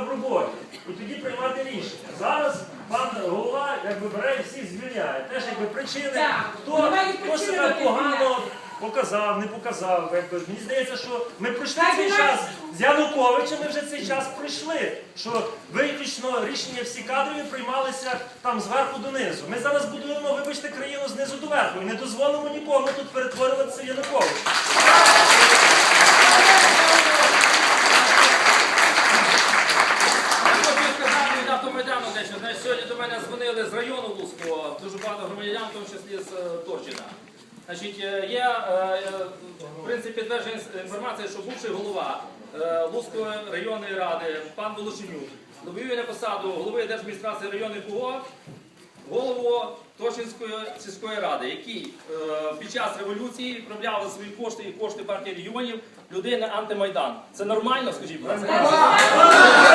в роботі. І тоді приймати рішення. Зараз пан голова якби бере всіх звільняє. Теж якби причини, хто, хто себе погано показав, не показав. Якби. Мені здається, що ми пройшли цей час з Януковичем, ми вже цей час пройшли. Що виключно рішення всі кадрові приймалися там зверху донизу. Ми зараз будуємо, вибачте, країну знизу до верху і не дозволимо нікому тут перетворюватися в дещо. Значить, сьогодні до мене дзвонили з району Луцького, дуже багато громадян, в тому числі з е, Торчина. Значить, е, є е, в принципі підтверджена інформація, що бувший голова Луцької районної ради, пан Волошенюк, воює на посаду голови держадміністрації районної ПУГО, голову Торчинської сільської ради, який під час революції відправляли свої кошти і кошти партії регіонів людей на антимайдан. Це нормально, скажіть, будь ласка?